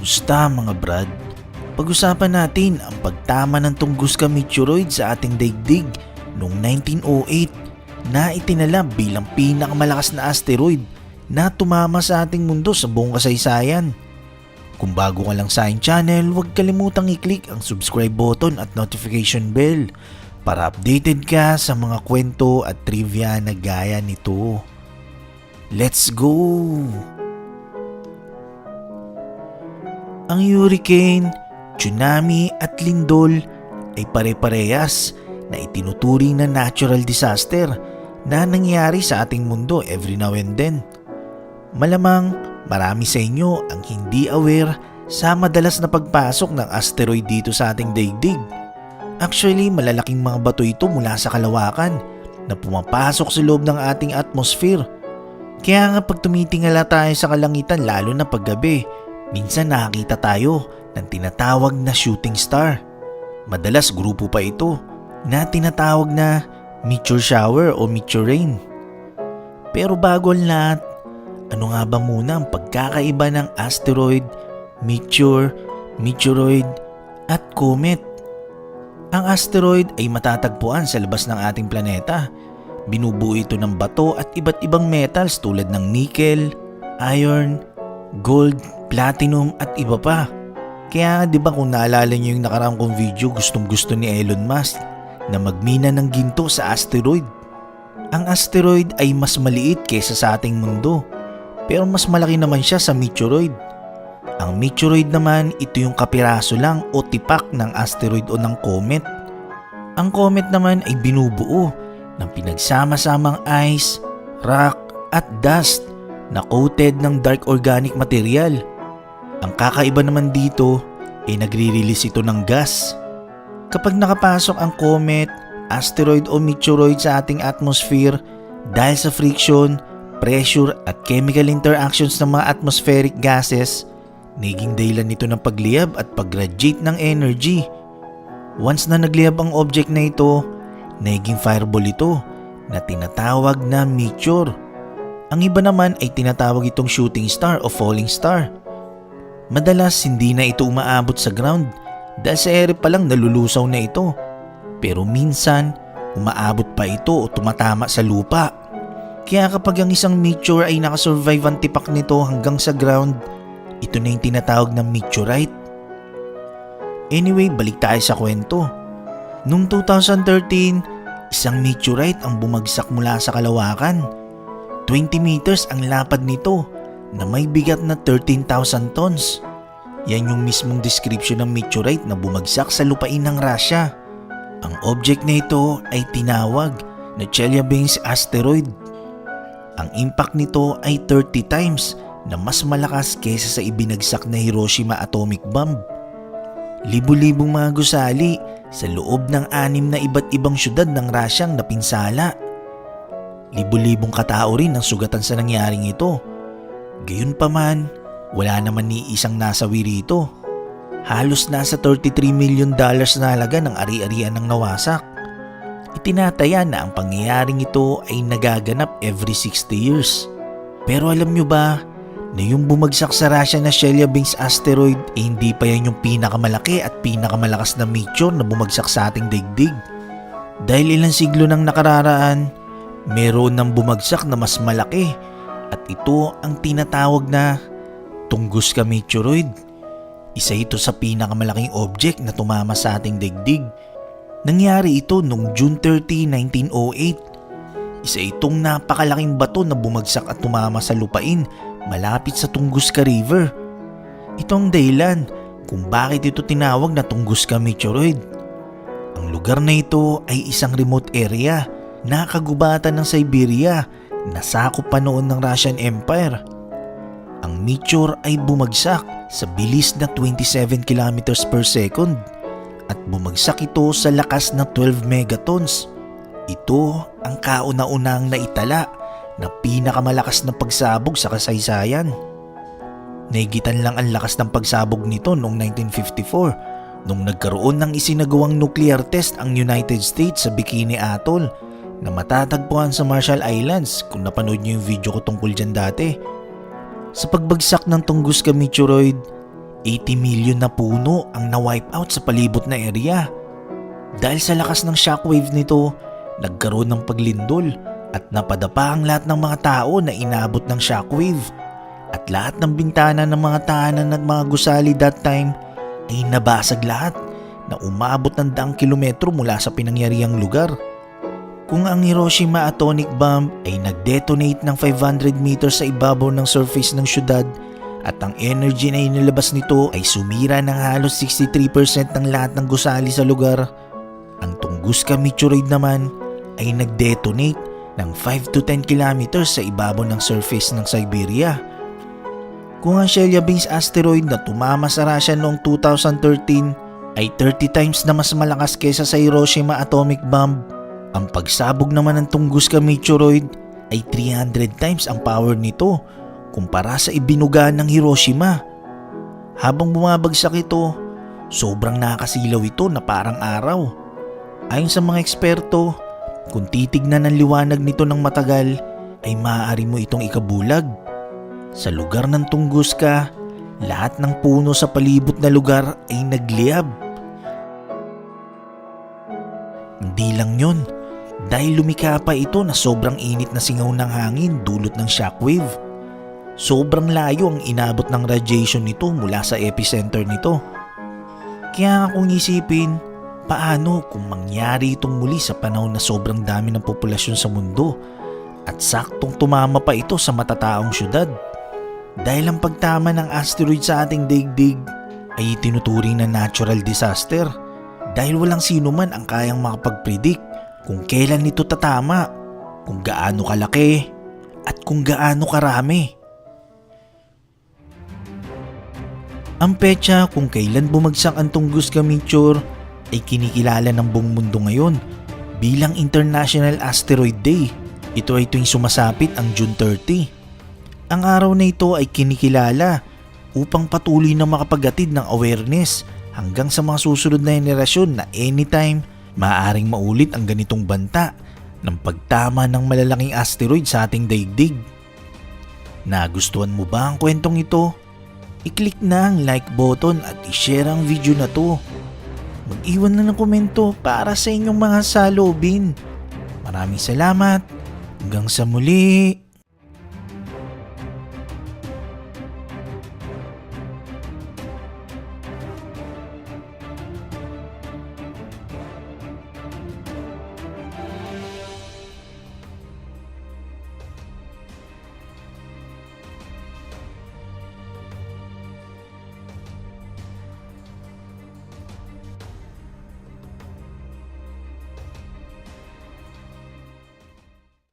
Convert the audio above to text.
Kumusta mga brad? Pag-usapan natin ang pagtama ng Tunguska meteoroid sa ating daigdig noong 1908 na itinala bilang pinakamalakas na asteroid na tumama sa ating mundo sa buong kasaysayan. Kung bago ka lang sa aking channel, huwag kalimutang i-click ang subscribe button at notification bell para updated ka sa mga kwento at trivia na gaya nito. Let's go! Ang hurricane, tsunami at lindol ay pare-parehas na itinuturing na natural disaster na nangyayari sa ating mundo every now and then. Malamang marami sa inyo ang hindi aware sa madalas na pagpasok ng asteroid dito sa ating daigdig. Actually, malalaking mga bato ito mula sa kalawakan na pumapasok sa loob ng ating atmosphere. Kaya nga pag tumitingala tayo sa kalangitan lalo na paggabi, minsan nakakita tayo ng tinatawag na shooting star. Madalas grupo pa ito na tinatawag na meteor shower o meteor rain. Pero bago ang lahat, ano nga ba muna ang pagkakaiba ng asteroid, meteor, meteoroid at comet? Ang asteroid ay matatagpuan sa labas ng ating planeta. Binubuo ito ng bato at iba't ibang metals tulad ng nickel, iron, gold, platinum at iba pa. Kaya 'di ba kung naalala niyo yung nakaraang kong video gustong gusto ni Elon Musk na magmina ng ginto sa asteroid. Ang asteroid ay mas maliit kaysa sa ating mundo pero mas malaki naman siya sa meteoroid. Ang meteoroid naman ito yung kapiraso lang o tipak ng asteroid o ng comet. Ang comet naman ay binubuo ng pinagsama-samang ice, rock at dust na coated ng dark organic material. Ang kakaiba naman dito ay nagre-release ito ng gas. Kapag nakapasok ang comet, asteroid o meteoroid sa ating atmosphere dahil sa friction, pressure at chemical interactions ng mga atmospheric gases, naging dahilan nito ng pagliyab at pag-radiate ng energy. Once na nagliyab ang object na ito, naging fireball ito na tinatawag na meteor. Ang iba naman ay tinatawag itong shooting star o falling star. Madalas hindi na ito umaabot sa ground dahil sa ere pa lang nalulusaw na ito. Pero minsan, umaabot pa ito o tumatama sa lupa. Kaya kapag ang isang meteor ay nakasurvive ang tipak nito hanggang sa ground, ito na yung tinatawag na meteorite. Anyway, balik tayo sa kwento. Noong 2013, isang meteorite ang bumagsak mula sa kalawakan. 20 meters ang lapad nito na may bigat na 13,000 tons. Yan yung mismong description ng meteorite na bumagsak sa lupain ng Russia. Ang object na ito ay tinawag na Chelyabinsk asteroid. Ang impact nito ay 30 times na mas malakas kaysa sa ibinagsak na Hiroshima atomic bomb. Libu-libong mga gusali sa loob ng anim na iba't ibang syudad ng Rusyang napinsala. Libu-libong katao rin ang sugatan sa nangyaring ito. Gayunpaman, wala naman ni isang nasawi rito. Halos nasa 33 million dollars na halaga ng ari-arian ng nawasak. Itinataya na ang pangyayaring ito ay nagaganap every 60 years. Pero alam nyo ba na yung bumagsak sa Russia na Chelyabinsk asteroid eh hindi pa yan yung pinakamalaki at pinakamalakas na meteor na bumagsak sa ating daigdig. Dahil ilang siglo nang nakararaan, meron nang bumagsak na mas malaki at ito ang tinatawag na Tunguska meteoroid. Isa ito sa pinakamalaking object na tumama sa ating daigdig. Nangyari ito noong June 30, 1908. Isa itong napakalaking bato na bumagsak at tumama sa lupain malapit sa Tunguska River. Ito ang dahilan kung bakit ito tinawag na Tunguska Meteoroid. Ang lugar na ito ay isang remote area na kagubatan ng Siberia na sakop pa noon ng Russian Empire. Ang meteor ay bumagsak sa bilis na 27 kilometers per second at bumagsak ito sa lakas na 12 megatons. Ito ang kauna-unang naitala na pinakamalakas na pagsabog sa kasaysayan. Naigitan lang ang lakas ng pagsabog nito noong 1954 nung nagkaroon ng isinagawang nuclear test ang United States sa Bikini Atoll na matatagpuan sa Marshall Islands kung napanood niyo yung video ko tungkol dyan dati. Sa pagbagsak ng Tunguska meteoroid, 80 million na puno ang na-wipe out sa palibot na area. Dahil sa lakas ng shockwave nito, nagkaroon ng paglindol at napadapa ang lahat ng mga tao na inabot ng shockwave. At lahat ng bintana ng mga tahanan at mga gusali that time ay nabasag lahat na umabot ng daang kilometro mula sa pinangyariang lugar. Kung ang Hiroshima atomic bomb ay nag-detonate ng 500 meters sa ibabaw ng surface ng syudad at ang energy na inilabas nito ay sumira ng halos 63% ng lahat ng gusali sa lugar, ang Tunguska meteoroid naman ay nag-detonate ng 5 to 10 kilometers sa ibabaw ng surface ng Siberia. Kung ang Chelyabinsk asteroid na tumama sa Russia noong 2013 ay 30 times na mas malakas kaysa sa Hiroshima atomic bomb, ang pagsabog naman ng Tunguska meteoroid ay 300 times ang power nito kumpara sa ibinuga ng Hiroshima. Habang bumabagsak ito, sobrang nakakasilaw ito na parang araw. Ayon sa mga eksperto, kung titignan ang liwanag nito ng matagal, ay maaari mo itong ikabulag. Sa lugar ng Tunguska, lahat ng puno sa palibot na lugar ay nagliyab. Hindi lang yon, dahil lumika pa ito na sobrang init na singaw ng hangin dulot ng shockwave. Sobrang layo ang inabot ng radiation nito mula sa epicenter nito. Kaya kung isipin, paano kung mangyari itong muli sa panahon na sobrang dami ng populasyon sa mundo at saktong tumama pa ito sa matataong syudad? Dahil ang pagtama ng asteroid sa ating daigdig ay tinuturing na natural disaster dahil walang sino man ang kayang makapag-predict kung kailan ito tatama, kung gaano kalaki, at kung gaano karami. Ang petsa kung kailan bumagsak ang Tunguska Meteor ay kinikilala ng buong mundo ngayon bilang International Asteroid Day. Ito ay tuwing sumasapit ang June 30. Ang araw na ito ay kinikilala upang patuloy na makapagatid ng awareness hanggang sa mga susunod na henerasyon na anytime maaaring maulit ang ganitong banta ng pagtama ng malalaking asteroid sa ating daigdig. Nagustuhan mo ba ang kwentong ito? I-click na ang like button at i-share ang video na to. Mag-iwan na ng komento para sa inyong mga salubin. Maraming salamat. Hanggang sa muli.